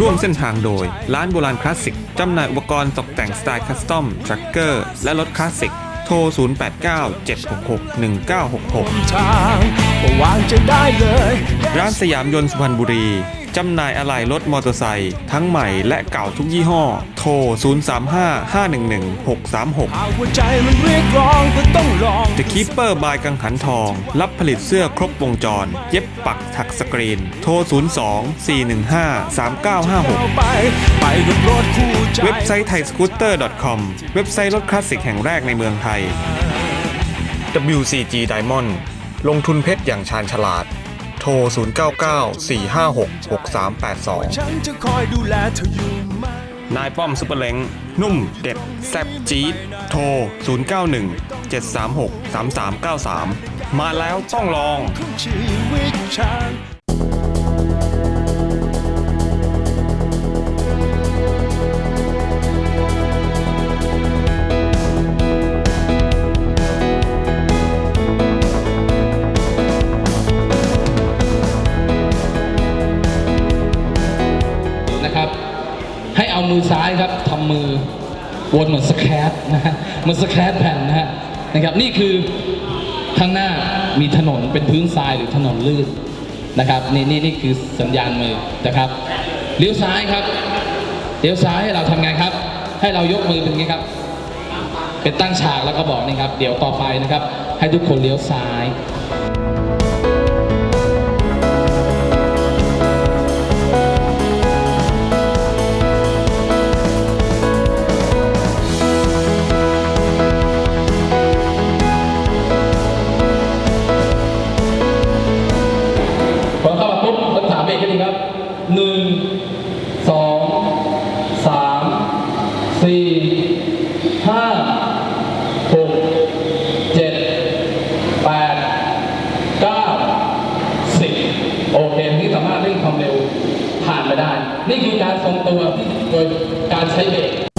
ร่วมเส้นทางโดย ร้านโบราณคลาสสิก จำหน่ายอุปกรณ์ตกแต่งสไตล์คัสตอมทรัคเกอร์ และรถคลาสสิก โทร 0897661966ทางก็วางจะได้เลยร้านสยามยนต์สุพรรณบุรี จำหน่ายอะไหล่รถมอเตอร์ไซค์ทั้งใหม่และเก่าทุกยี่ห้อ โทร 0355111636หากหัวใจมันเรียกร้องก็ต้องลอง The Keeper บายกังขันทอง รับผลิตเสื้อครบวงจร เย็บปักถักสกรีน โทร 02-415-3956ไปไปกับรถคู่ใจเว็บไซต์ไทยสกูตเตอร์ .com เว็บไซต์รถคลาสสิกแห่งแรกในเมืองไทย WCG Diamond ลงทุนเพชรอย่างชาญฉลาด โทร 0994566382ฉันจะคอยดูแลเธออยู่ไหนายป้อมซุปเปอร์เล้งนุ่มเด็ดแซ่บจี๊ดโทร 0917363393 มาแล้วต้องลอง มือซ้ายครับทำมือวนเหมือนสแครนะฮะเหมือนสแครแผ่นนะฮะนะครับนี่คือข้างหน้ามีถนนเป็นพื้นทรายหรือถนนลื่นนะครับนี่นี่นี่คือสัญญาณมือนะครับเลี้ยวซ้ายครับเลี้ยวซ้ายให้เราทำไงครับ ให้เรายกมือเป็นอย่างนี้ครับ เป็นตั้งฉากแล้วก็บอกนี่ครับ เดี๋ยวต่อไปนะครับ ให้ทุกคนเลี้ยวซ้าย สี่ห้าหกเจ็ดแปดเก้าสิบโอเคนี่สามารถเร่งความเร็วผ่านไปได้ นี่คือการทรงตัวที่โดยการใช้เบรก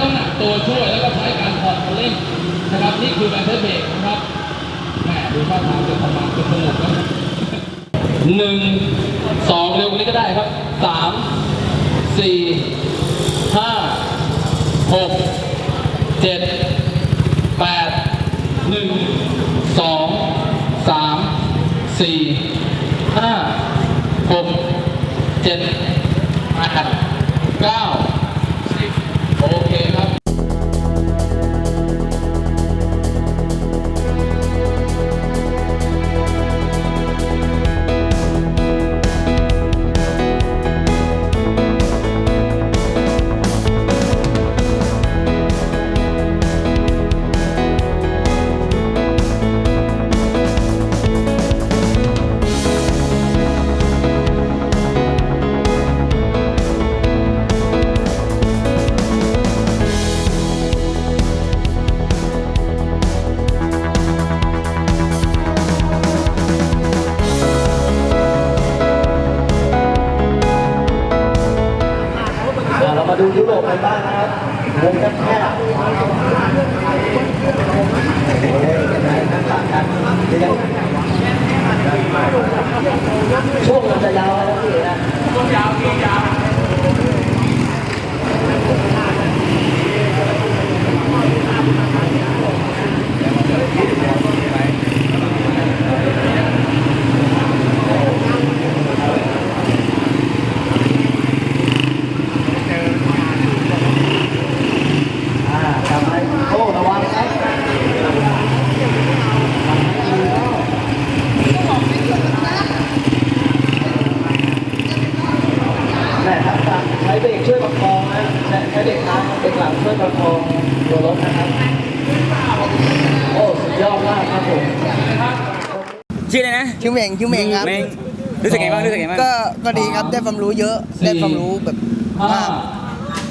น้ำหนักตัวช่วยแล้วก็ใช้การถอดคันเล่นนะครับนี่คือแบนเทอร์เบรกนะครับแหมดูท่าทางจะระมาณเป็นสนุกนะหนึ่งสองเร็วกว่านี้ก็ได้ครับสามสี่ห้าหกเจ็ดแปดหนึ่งสองสามสี่ห้าหก ช่วงมันจะยาวนะพี่นะอ่าทำให้โอ้ระวังครับแม่ครับใช้เบรกช่วยประคองนะใช้ใช้เบรกท้ายเบรกหลังช่วยประคองตัวรถนะครับ โอ้สุดยอดมากครับผม ชื่ออะไรนะคิวเหม่งคิวเหม่งครับ เมงรู้สึกไงบ้างรู้สึกไงบ้างก็ก็ดีครับได้ความรู้เยอะได้ความรู้แบบห้ามาก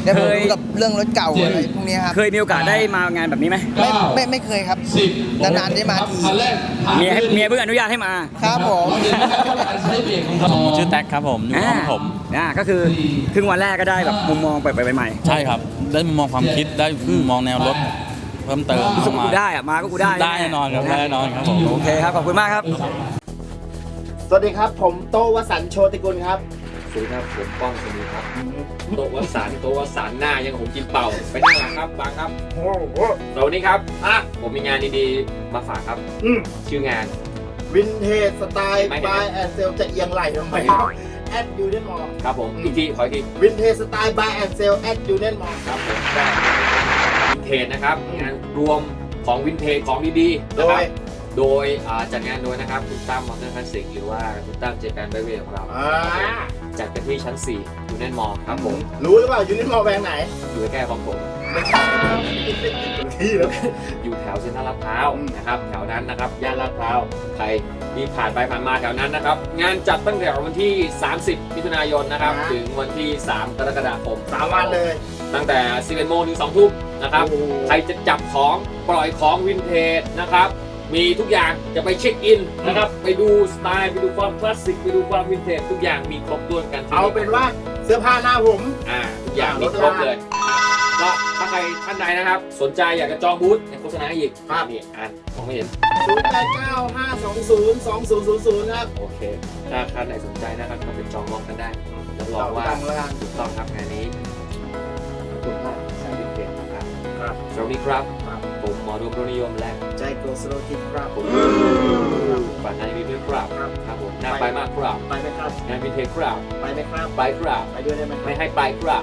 ได้ความเคยรู้กับเรื่องรถเก่าเจ็ดอะไรพวกนี้ครับเคยมีโอกาสได้มางานแบบนี้ไหมไม่เก้าไม่ไม่เคยครับสิบนานๆได้มาทีคันแรกผ่านเมียให้ด้วยดีเมียเพิ่งอนุญาตให้มาครับผมเราเรียนรู้การใช้เบรกของเราชื่อแท็กครับผมอยู่ห้องผมอ่าก็คือครึ่งวันแรกก็ได้แบบมุมมองไปไปใหม่ใช่ครับ ได้มุมมองความคิดได้มุมมองแนวรถ เพิ่มเติมรู้สึกเข้าว่ามากูได้อะมาก็กูได้ได้แน่นอนครับได้แน่นอนครับผมโอเคครับขอบคุณมากครับ สวัสดีครับ ผมโตวสันต์โชติกุลครับสวัสดีครับผมป้องสวัสดีครับโตะวัสานโตะวัสานหน้ายังผมกินเป่าไปนั่งหลังครับบางครับสวัสดีครับอะผมมีงานดีๆมาฝากครับอืมชื่องานวินเทจสไตล์ไม่เห็นบายแอนเซลจะเอียงไหลทำไมแอดยูเนนมอลครับผมอีกทีขออีกทีวินเทจสไตล์บายแอนเซลแอดยูเนนมอลครับผมก็วิ นเทจนะครับ งานรวมของวินเทจของดีๆโดนะครับยโดยอ่าจัดงานโดยนะครับ คุณตั้มมอเตอร์คลาสสิกหรือว่าคุณตั้มเจแปนไบเวของเราอ่า จัดกันที่ชั้น4อยู่แน่นมอครับผมรู้หรือเปล่ายูเนนมอลแบรนด์ไหนอยู่ใกล้ๆของผม ที่แล้ว อยู่แถวเซ็นทรัลลาดพร้าวอืม นะครับแถวนั้นนะครับย่านลาดพร้าวใครที่ผ่านไปผ่านมาแถวนั้นนะครับ งานจัดตั้งแต่วันที่ 30มิถุนายนนะครับ ถึงวันที่ 3 กรกฎาคมสามวันเลย ตั้งแต่ 11โมงถึง2ทุ่มนะครับโอ้โหใครจะจับของปล่อยของวินเทจนะครับ มีทุกอย่างจะไปเช็คอินนะครับ ไปดูสไตล์ไปดูความคลาสสิกไปดูความวินเทจทุกอย่างมีครบถ้วนกันที่เอาเป็นว่าเสื้อผ้าหน้าผมอ่าทุกอย่างมีครบเลยก็ถ้าใครท่านใดนะครับ สนใจอยากจะจองบูธในโฆษณาอีกครับนี่อ่านมองไม่เห็น0 8 9 5 2 0 2 0 0 0ครับ โอเค ถ้าท่านไหนสนใจนะครับก็เป็นจองล็อกกันได้รับรองว่าต่อตังค์แล้วกันถูกต้องครับงานนี้ ครับครับ สวัสดีครับผมหมอดูรนิยมและใจโกสโลคิดครับ ผมฝากงานวินเทจครับ ครับผมน่าไปมากครับ ไปไหมครับ งานวินเทจครับ ไปไหมครับ ไปครับ ไปด้วยได้ไหมไม่ให้ไปครับ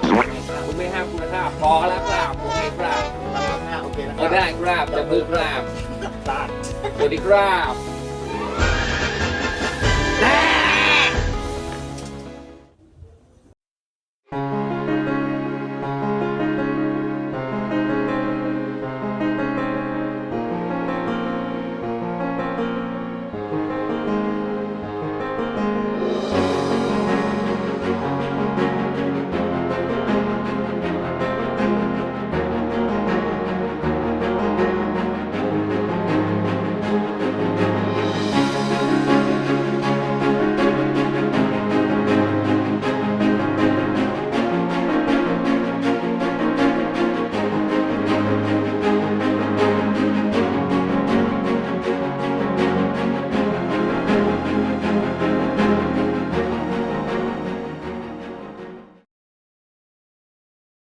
คุณไม่ห้ามคุณภาพพอแล้วครับผมให้ครับโอเคนะคก็รับได้ครับจะมือครับได้สวัสดีครับ